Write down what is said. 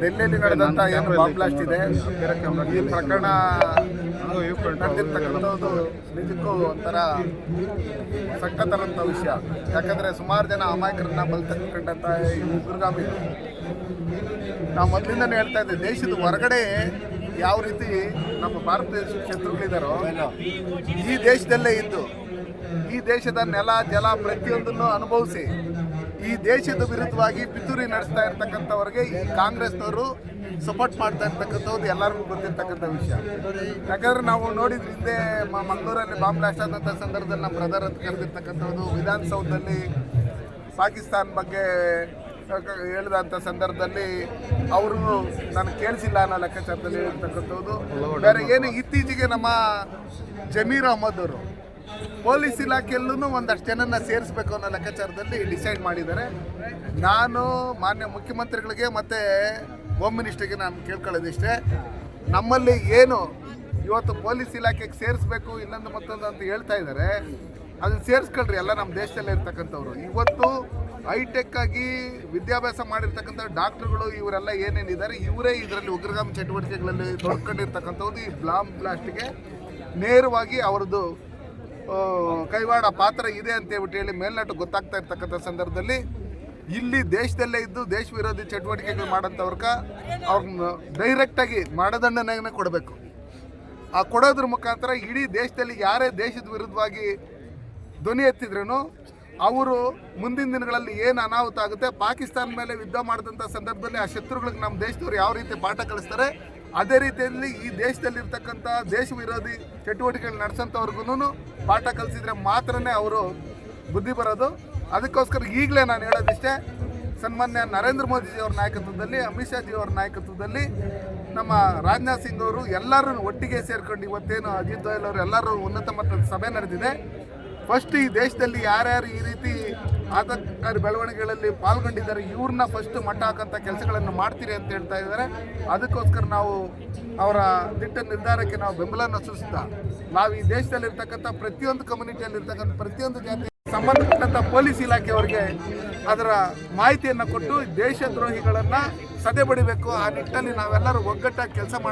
ಡೆಲ್ಲಿಯಲ್ಲಿ ನಡೆದಂತ ಏನು bomb blast ಇದೆ. ಈ ಪ್ರಕರಣ ನಡೆದಿರ್ತಕ್ಕಂಥದ್ದು ನಿಜಕ್ಕೂ ಒಂಥರ ಸಕ್ಕತ್ತರಂಥ ವಿಷಯ. ಯಾಕಂದ್ರೆ ಸುಮಾರು ಜನ ಅಮಾಯಕರನ್ನ ಬಲ್ ತೆಗೆದುಕೊಂಡಂತ ಈ ಉಗ್ರಗಾಮಿ ನಾವು ಮೊದಲಿಂದನೇ ಹೇಳ್ತಾ ಇದ್ದೆ ದೇಶದ ಹೊರಗಡೆ ಯಾವ ರೀತಿ ನಮ್ಮ ಭಾರತ ದೇಶದ ಶತ್ರುಗಳಿದ್ದಾರೋ ಈ ದೇಶದಲ್ಲೇ ಇದ್ದು ಈ ದೇಶದ ನೆಲ ಜಲ ಪ್ರತಿಯೊಂದನ್ನು ಅನುಭವಿಸಿ ಈ ದೇಶದ ವಿರುದ್ಧವಾಗಿ ಪಿತೂರಿ ನಡೆಸ್ತಾ ಇರ್ತಕ್ಕಂಥವ್ರಿಗೆ ಈ ಕಾಂಗ್ರೆಸ್ನವರು ಸಪೋರ್ಟ್ ಮಾಡ್ತಾ ಇರ್ತಕ್ಕಂಥವ್ರು ಎಲ್ಲರಿಗೂ ಗೊತ್ತಿರ್ತಕ್ಕಂಥ ವಿಷಯ. ಯಾಕಂದ್ರೆ ನಾವು ನೋಡಿದ್ರೆ ಹಿಂದೆ ಮಂಗಳೂರಲ್ಲಿ ಬಾಂಬ್ ಬ್ಲಾಸ್ಟ್ ಆದಂಥ ಸಂದರ್ಭದಲ್ಲಿ ನಮ್ಮ ಬ್ರದರ್ ಅಂತ ಕರೆದಿರ್ತಕ್ಕಂಥದ್ದು ವಿಧಾನಸೌಧದಲ್ಲಿ ಪಾಕಿಸ್ತಾನ್ ಬಗ್ಗೆ ಹೇಳಿದಂಥ ಸಂದರ್ಭದಲ್ಲಿ ಅವರು ನಾನು ಕೇಳಿಸಿಲ್ಲ ಅನ್ನೋ ಲೆಕ್ಕಾಚಾರದಲ್ಲಿ ಹೇಳಿರ್ತಕ್ಕಂಥದ್ದು ಬೇರೆ ಏನು ಇತ್ತೀಚೆಗೆ ನಮ್ಮ ಜಮೀರ್ ಅಹಮದ್ ಅವರು ಪೊಲೀಸ್ ಇಲಾಖೆಯಲ್ಲೂ ಒಂದಷ್ಟು ಜನನ ಸೇರಿಸ್ಬೇಕು ಅನ್ನೋ ಲೆಕ್ಕಾಚಾರದಲ್ಲಿ ಡಿಸೈಡ್ ಮಾಡಿದ್ದಾರೆ. ನಾನು ಮಾನ್ಯ ಮುಖ್ಯಮಂತ್ರಿಗಳಿಗೆ ಮತ್ತು ಹೋಮ್ ಮಿನಿಸ್ಟ್ರಿಗೆ ನಾನು ಕೇಳ್ಕೊಳ್ಳೋದಿಷ್ಟೇ. ನಮ್ಮಲ್ಲಿ ಏನು ಇವತ್ತು ಪೊಲೀಸ್ ಇಲಾಖೆಗೆ ಸೇರಿಸ್ಬೇಕು, ಇನ್ನೊಂದು ಮತ್ತೊಂದು ಅಂತ ಹೇಳ್ತಾ ಇದ್ದಾರೆ. ಅದನ್ನು ಸೇರಿಸ್ಕೊಳ್ರಿ, ಎಲ್ಲ ನಮ್ಮ ದೇಶದಲ್ಲೇ ಇರ್ತಕ್ಕಂಥವ್ರು. ಇವತ್ತು ಹೈಟೆಕ್ ಆಗಿ ವಿದ್ಯಾಭ್ಯಾಸ ಮಾಡಿರ್ತಕ್ಕಂಥ ಡಾಕ್ಟರ್ಗಳು, ಇವರೆಲ್ಲ ಏನೇನಿದ್ದಾರೆ, ಇವರೇ ಇದರಲ್ಲಿ ಉಗ್ರಗಾಮಿ ಚಟುವಟಿಕೆಗಳಲ್ಲಿ ತೊಡ್ಕೊಂಡಿರ್ತಕ್ಕಂಥದ್ದು ಈ ಬ್ಲಾಮ್ ಬ್ಲಾಸ್ಟ್ಗೆ ನೇರವಾಗಿ ಅವ್ರದ್ದು ಕೈವಾಡ ಪಾತ್ರ ಇದೆ ಅಂತ ಹೇಳ್ಬಿಟ್ಟು ಹೇಳಿ ಮೇಲ್ನಟ್ಟು ಗೊತ್ತಾಗ್ತಾ ಇರ್ತಕ್ಕಂಥ ಸಂದರ್ಭದಲ್ಲಿ ಇಲ್ಲಿ ದೇಶದಲ್ಲೇ ಇದ್ದು ದೇಶ ವಿರೋಧಿ ಚಟುವಟಿಕೆಗಳು ಮಾಡೋಂಥವ್ರಕ ಅವ್ರನ್ನ ಡೈರೆಕ್ಟಾಗಿ ಮಾಡದಂಡನೆಯನ್ನು ಕೊಡಬೇಕು. ಆ ಕೊಡೋದ್ರ ಮುಖಾಂತರ ಇಡೀ ದೇಶದಲ್ಲಿ ಯಾರೇ ದೇಶದ ವಿರುದ್ಧವಾಗಿ ಧ್ವನಿ ಎತ್ತಿದ್ರೂ ಅವರು ಮುಂದಿನ ದಿನಗಳಲ್ಲಿ ಏನು ಅನಾಹುತ ಆಗುತ್ತೆ, ಪಾಕಿಸ್ತಾನ ಮೇಲೆ ಯುದ್ಧ ಮಾಡಿದಂಥ ಸಂದರ್ಭದಲ್ಲಿ ಆ ಶತ್ರುಗಳಿಗೆ ನಮ್ಮ ದೇಶದವ್ರು ಯಾವ ರೀತಿ ಪಾಠ ಕಲಿಸ್ತಾರೆ ಅದೇ ರೀತಿಯಲ್ಲಿ ಈ ದೇಶದಲ್ಲಿರ್ತಕ್ಕಂಥ ದೇಶ ವಿರೋಧಿ ಚಟುವಟಿಕೆಗಳು ನಡೆಸೋಂಥವ್ರಿಗೂ ಪಾಠ ಕಲಿಸಿದ್ರೆ ಮಾತ್ರನೇ ಅವರು ಬುದ್ಧಿ ಬರೋದು. ಅದಕ್ಕೋಸ್ಕರ ಈಗಲೇ ನಾನು ಹೇಳೋದಿಷ್ಟೇ, ಸನ್ಮಾನ್ಯ ನರೇಂದ್ರ ಮೋದಿಜಿಯವರ ನಾಯಕತ್ವದಲ್ಲಿ, ಅಮಿತ್ ಶಾಜಿ ಅವರ ನಾಯಕತ್ವದಲ್ಲಿ ನಮ್ಮ ರಾಜನಾಥ್ ಸಿಂಗ್ ಅವರು ಎಲ್ಲರೂ ಒಟ್ಟಿಗೆ ಸೇರ್ಕೊಂಡು ಇವತ್ತೇನು ಅಜಿತ್ ದೋಯಲ್ ಅವರು ಎಲ್ಲರೂ ಉನ್ನತ ಮಟ್ಟದ ಸಭೆ ನಡೆದಿದೆ. ಫಸ್ಟ್ ಈ ದೇಶದಲ್ಲಿ ಯಾರ್ಯಾರು ಈ ರೀತಿ ಆತಂಕಕಾರಿ ಬೆಳವಣಿಗೆಗಳಲ್ಲಿ ಪಾಲ್ಗೊಂಡಿದ್ದಾರೆ. ಇವ್ರನ್ನ ಫಸ್ಟ್ ಮಟ್ಟ ಹಾಕಂಥ ಕೆಲಸಗಳನ್ನು ಮಾಡ್ತೀರಿ ಅಂತ ಹೇಳ್ತಾ ಇದ್ದಾರೆ. ಅದಕ್ಕೋಸ್ಕರ ನಾವು ಅವರ ದಿಟ್ಟ ನಿರ್ಧಾರಕ್ಕೆ ನಾವು ಬೆಂಬಲವನ್ನು ಸೂಚಿಸ್ತಾ, ನಾವು ಈ ದೇಶದಲ್ಲಿರ್ತಕ್ಕಂಥ ಪ್ರತಿಯೊಂದು ಕಮ್ಯುನಿಟಿಯಲ್ಲಿರ್ತಕ್ಕಂಥ ಪ್ರತಿಯೊಂದು ಜಾತಿ ಸಂಬಂಧಪಟ್ಟಂಥ ಪೊಲೀಸ್ ಇಲಾಖೆಯವರಿಗೆ ಅದರ ಮಾಹಿತಿಯನ್ನು ಕೊಟ್ಟು ದೇಶದ್ರೋಹಿಗಳನ್ನು ಸದೆ ಬಡಿಬೇಕು ಆ ನಿಟ್ಟಲ್ಲಿ ನಾವೆಲ್ಲರೂ ಒಗ್ಗಟ್ಟಾಗಿ ಕೆಲಸ ಮಾಡಬೇಕು.